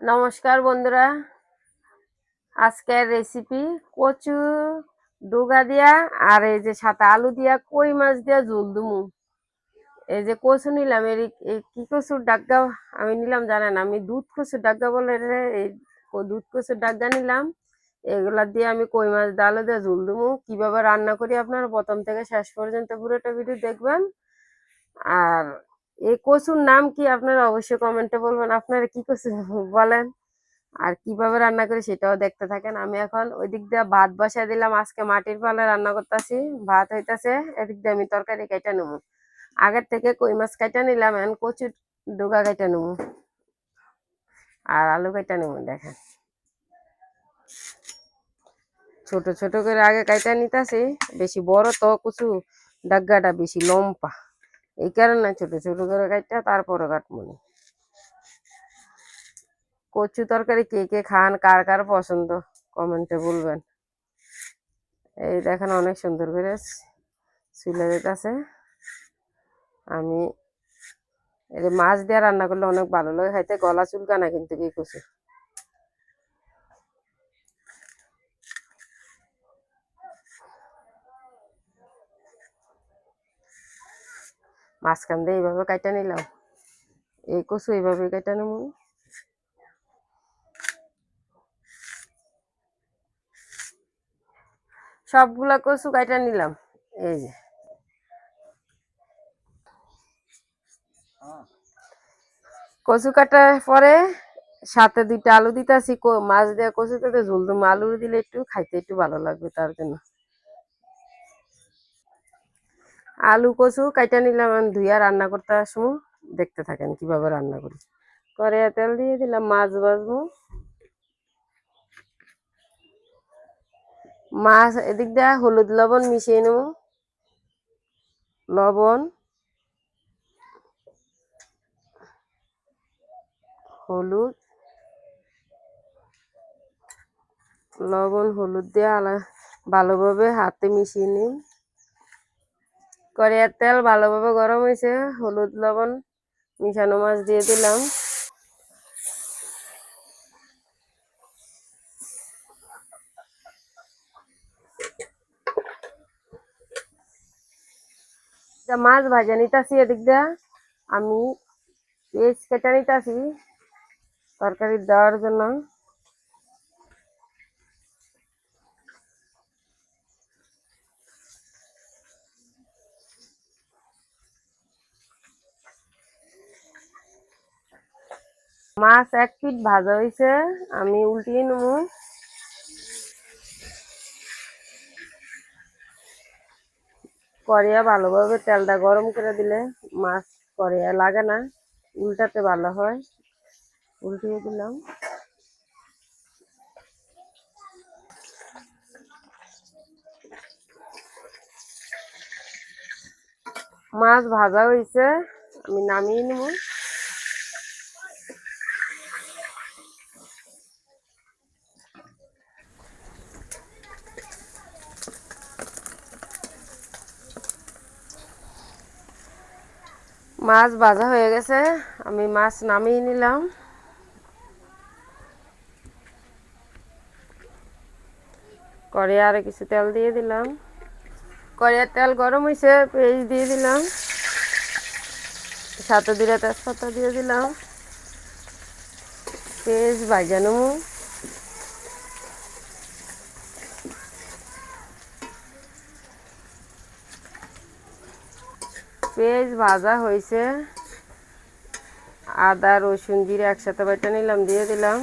নমস্কার বন্ধুরা। আজকের রেসিপি কচু, ডুগা দিয়া, আর এই যে সাথে আলু দিয়া, কই মাছ দিয়া ঝোল দুমু। এই যে কচু নিলাম, এর কি কচুর ডাগ্গা আমি নিলাম জানেন আমি দুধ কচুর ডাগ্গা বলে এই দুধ কচুর ডাগ্গা নিলাম। এগুলা দিয়ে আমি কই মাছ আলু দিয়ে ঝোল দুমু। কীভাবে রান্না করি আপনারা প্রথম থেকে শেষ পর্যন্ত পুরোটা ভিডিও দেখবেন। আর এই কচুর নাম কি আপনারা অবশ্যই কমেন্টে বলবেন। আপনারা কি কচু বলেন? আর কীভাবে রান্না করি সেটাও দেখতে থাকেন। আমি এখন ওই দিক দিয়ে ভাত বসাই দিলাম। আজকে মাটির পালে রান্না করতেছি। ভাত হইতাছে, এদিক দিয়ে আমি তরকারি কাইটা নেব। আগের থেকে কই মাছ কাইটা নিলাম, এখন কচুর ডোকা কাইটা নেব। আর আলু কাইটা নেব, দেখেন। ছোট ছোট করে আগে কাইটা নিতাছি। বেশি বড় তো কচু ডাগ্গাটা বেশি লম্পা এই কারণে ছোট ছোট করে কাইটা তারপরে কাটবো নি। কচু তরকারি কে কে খান, কার কার পছন্দ কমেন্টে বলবেন। এই দেখেন অনেক সুন্দর করে চুলে যেতেছে আমি এই মাছ দিয়ে রান্না করলে অনেক ভালো লাগে, খাইতে গলা চুলকানা কিন্তু কি কচু। মাঝখান দিয়ে এইভাবে কাটা নিলাম। এই কচু এইভাবে কাটা নেব। সবগুলা কচু কাইটা নিলাম। এই যে। কচু কাটার পরে সাথে দুইটা আলু দিতেছি মাছ দেওয়া কচুতে ঝোল। আলু দিলে একটু খাইতে একটু ভালো লাগবে তার জন্য। আলু, কচু কাইটা নিলাম, আমি ধুইয়া রান্না করতে আসব। দেখতে থাকেন কীভাবে রান্না করি। কড়াইয়ে তেল দিয়ে দিলাম, মাছ ভাজবো। মাছ এদিক দিয়ে হলুদ লবণ মিশিয়ে নেব। লবণ, হলুদ লবণ, হলুদ দিয়ে আলা, ভালোভাবে হাতে মিশিয়ে নিন কড়াইয়ের তেল ভালোভাবে গরম হয়েছে হলুদ, লবণ মিশানো মাছ দিয়ে দিলাম। মাছ ভাজা নিতাছি এদিক দিয়া, আমি পেঁয়াজ কেটে নিতাছি, তরকারি দেওয়ার জন্য। মাছ এক পিঠ ভাজা হয়েছে আমি উল্টিয়ে নেব। কড়িয়া ভালোভাবে তেলটা গরম করে দিলে মাছ করিয়া লাগে না, উল্টাতে ভালো হয়। উল্টিয়ে দিলাম। মাছ ভাজা হয়েছে আমি নামিয়ে নেব। মাছ ভাজা হয়ে গেছে। আমি মাছ নামিয়ে নিলাম। করে কিছু তেল দিয়ে দিলাম। কড়িয়ার তেল গরম হয়েছে পেঁয়াজ দিয়ে দিলাম। সাথে দিলে তেজপাতা দিয়ে দিলাম। পেঁয়াজ ভাজানো পেঁয়াজ ভাজা হয়েছে। আদা, রসুন, জিরে একসাথে বাটা নিলাম, দিয়ে দিলাম।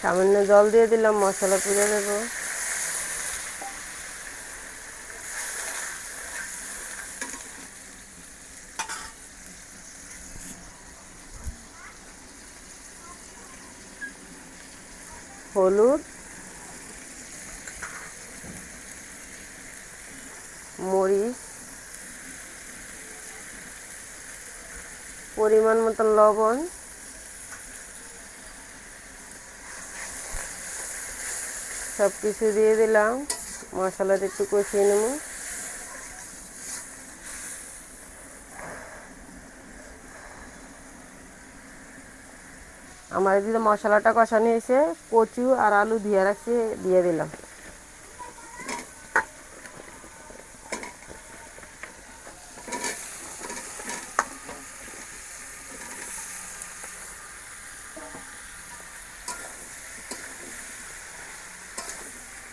সামান্য জল দিয়ে দিলাম, মশলা পুড়ে দেবো। হলুদ মরিচ পরিমাণ মতো লবণ সব কিছু দিয়ে দিলাম। মশলাটা একটু কষিয়ে নেব। আমার এদিকে মশলাটা কষানো হয়েছে, কচু আর আলু দিয়ে রাখছি, দিয়ে দিলাম।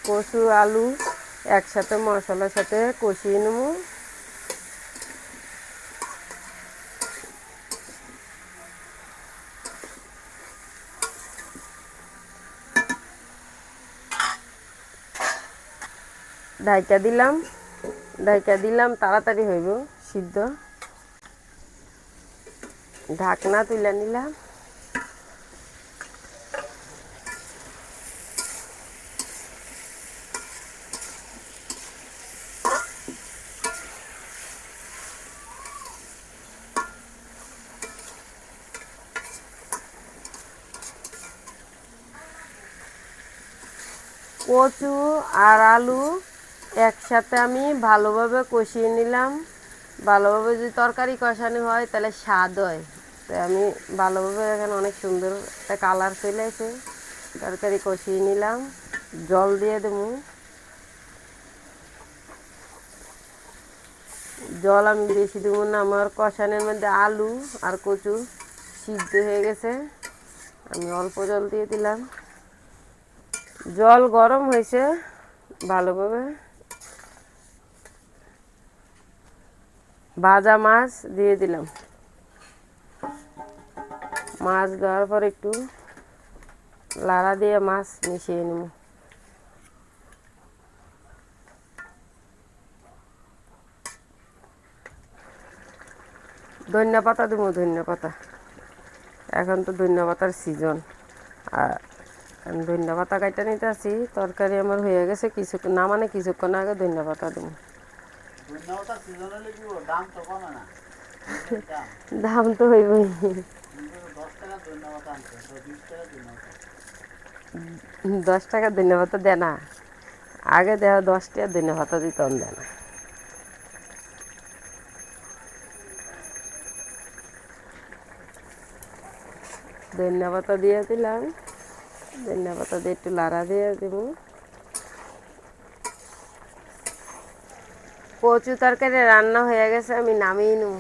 কচু, আলু একসাথে মশলার সাথে কষিয়ে নেব। ডাইকা দিলাম ডাইকা দিলাম তাড়াতাড়ি হইব সিদ্ধ। ঢাকনা তুলে নিলাম। কচু আর আলু একসাথে আমি ভালোভাবে কষিয়ে নিলাম। ভালোভাবে যদি তরকারি কষানো হয়, তাহলে স্বাদ হয়। তো আমি ভালোভাবে এখানে অনেক সুন্দর একটা কালার চলে এসে তরকারি কষিয়ে নিলাম। জল দিয়ে দেবো। জল আমি বেশি দেবো না, আমার কষানোর মধ্যে আলু আর কচু সিদ্ধ হয়ে গেছে। আমি অল্প জল দিয়ে দিলাম। জল গরম হয়েছে ভালোভাবে। ভাজা মাছ দিয়ে দিলাম। মাছ দেওয়ার পর একটু লাড়া দিয়ে মাছ মিশিয়ে নেব। ধনিয়া পাতা দেবো, ধনিয়া পাতা। এখন তো ধনিয়া পাতার সিজন আর ধনিয়া পাতা কাটা নিতে আসি, তরকারি আমার হয়ে গেছে, কিছুক্ষণ না মানে কিছুক্ষণ আগে ধনিয়া পাতা দেবো ধন্যবাদ সিজন হলে কি বলব, দাম তো হইবই। দশ টাকা ধন্যবাদ আনছে তো বিশ টাকা ধন্যবাদ। দশ টাকা ধনিয়া পাতা দেয় না। আগে দেওয়া দশ টাকা ধনিয়া পাতা দিতাম দেয় না। ধনিয়া পাতা দিয়ে দিলাম। ধনিয়া পাতা দিয়ে একটু লাড়া দিয়ে দেব। কচু তরকারি রান্না হয়ে গেছে আমি নামিয়ে নেব।